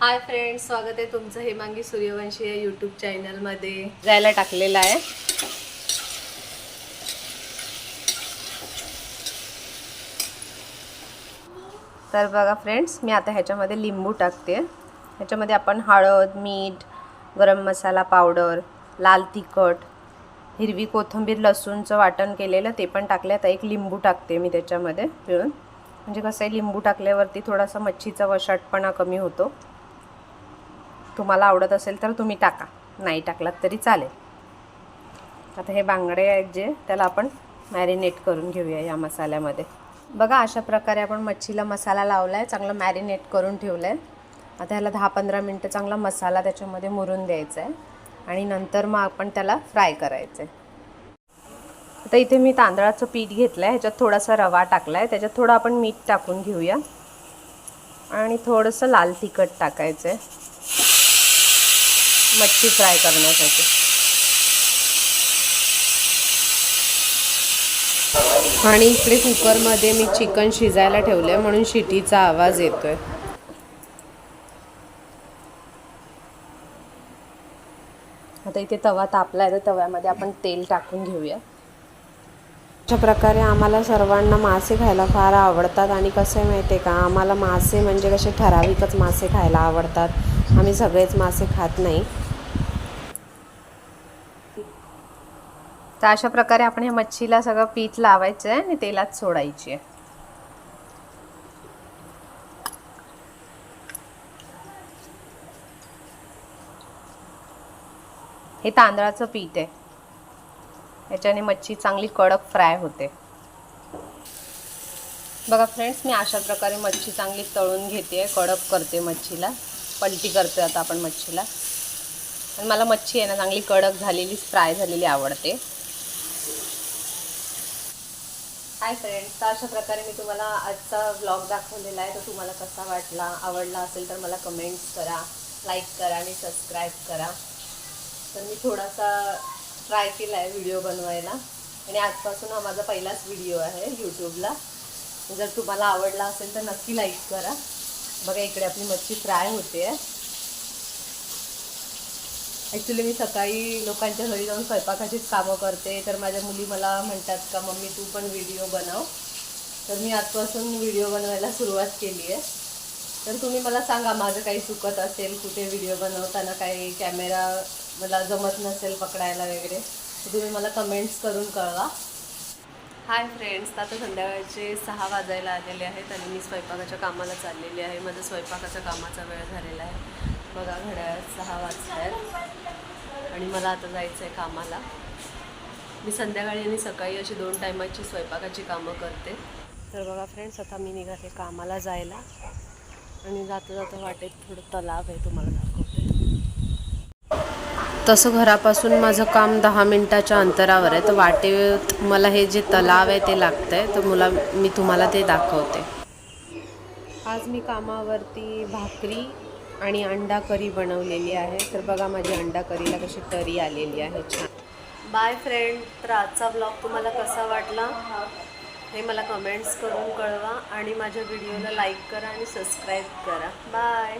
Hi friends स्वागत आहे तुमचं हेमांगी सूर्यवंशी या यूट्यूब चॅनलमध्ये जायला टाकलेला आहे. तर बघा फ्रेंड्स मी आता ह्याच्यामध्ये लिंबू टाकते. ह्याच्यामध्ये आपण हळद मीठ गरम मसाला पावडर लाल तिखट हिरवी कोथिंबीर लसूणचं वाटण केलेलं ते पण टाकले. आता एक लिंबू टाकते मी त्याच्यामध्ये पिळून. म्हणजे कसं आहे लिंबू टाकल्यावरती थोडासा मच्छीचा वशाटपणा कमी होतो. तुम्हाला आवडत असेल तर तुम्ही टाका. नाही टाकलात तरी चालेल. आता हे बांगडे आहेत जे त्याला आपण मॅरिनेट करून घेऊया या मसाल्यामध्ये. बघा अशा प्रकारे आपण मच्छीला मसाला लावला आहे चांगलं मॅरिनेट करून ठेवलं आहे आता ह्याला दहा पंधरा मिनटं चांगला मसाला त्याच्यामध्ये मुरून द्यायचा आहे आणि नंतर मग आपण त्याला फ्राय करायचं आहे आता इथे मी तांदळाचं पीठ घेतलं आहे ह्याच्यात थोडासा रवा टाकला आहे त्याच्यात थोडं आपण मीठ टाकून घेऊया. आणि थोडंसं लाल तिखट टाकायचं आहे मच्छी फ्राय करण्यासाठी. आणि इकडे कुकरमध्ये मी चिकन शिजायला ठेवलं आहे म्हणून शिटीचा आवाज येतोय. आता इथे तवा तापला आहे तर तव्यामध्ये आपण तेल टाकून घेऊया. अशा प्रकारे आम्हाला सर्वांना मासे खायला फार आवडतात. आणि कसं माहिती आहे का आम्हाला मासे म्हणजे कसे ठराविकच मासे खायला आवडतात. आम्ही सगळेच मासे खात नाही. तर अशा प्रकारे आपण ह्या मच्छीला सगळं पीठ लावायचं आहे आणि तेलात सोडायची आहे हे तांदळाचं पीठ आहे. याच्याने मच्छी चांगली कडक फ्राय होते. बघा फ्रेंड्स मी अशा प्रकारे मच्छी चांगली तळून घेते कडक करते मच्छीला. पलटी करते आता आपण मच्छीला. आणि मला मच्छी आहे ना चांगली कडक झालेली फ्राय झालेली आवडते. हाय फ्रेंड्स तर अशा प्रकारे मी तुम्हाला आजचा ब्लॉग दाखवलेला आहे. तर तुम्हाला कसा वाटला आवडला असेल तर मला कमेंट्स करा लाईक करा आणि सबस्क्राईब करा. तर मी थोडासा ट्राय केला आहे व्हिडिओ बनवायला. आणि आजपासून हा माझा पहिलाच व्हिडिओ आहे यूट्यूबला जर तुम्हाला आवडला असेल तर नक्की लाईक करा. बघा इकडे आपली मच्छी फ्राय होते आहे ॲक्च्युली मी सकाळी लोकांच्या घरी जाऊन स्वयंपाकाचीच कामं करते. तर माझ्या मुली मला म्हणतात का मम्मी तू पण व्हिडिओ बनव. तर मी आजपासून व्हिडिओ बनवायला सुरुवात केली आहे. तर तुम्ही मला सांगा माझं काही चुकत असेल कुठे व्हिडिओ बनवताना काही कॅमेरा मला जमत नसेल पकडायला वगैरे तर तुम्ही मला कमेंट्स करून कळवा. हाय फ्रेंड्स आता संध्याकाळचे सहा वाजायला आलेले आहेत आणि मी स्वयंपाकाच्या कामाला चाललेली आहे. माझं स्वयंपाकाच्या कामाचा वेळ झालेला आहे. बघा घड्याळ सहा वाजता आहेत आणि मला आता जायचं आहे कामाला. मी संध्याकाळी आणि सकाळी अशी दोन टायमाची स्वयंपाकाची कामं करते. तर बघा फ्रेंड्स आता मी निघाले कामाला जायला. आणि जाता जाता वाटेत थोडं तलाव आहे तुम्हाला दाखवते. तसं घरापासून माझं काम दहा मिनटाच्या अंतरावर आहे. तर वाटेत मला हे जे तलाव आहे ते लागतं आहे तर मला मी तुम्हाला ते दाखवते. आज मी कामावरती भाकरी आणि अंडा करी बनवलेली आहे. तर बघा माझी अंडा करीला कशी तरी आलेली आहे. छान. बाय फ्रेंड तर आजचा ब्लॉग तुम्हाला कसा वाटला? हे. मला कमेंट्स करून कळवा आणि माझ्या व्हिडिओला लाईक करा आणि सबस्क्राईब करा. बाय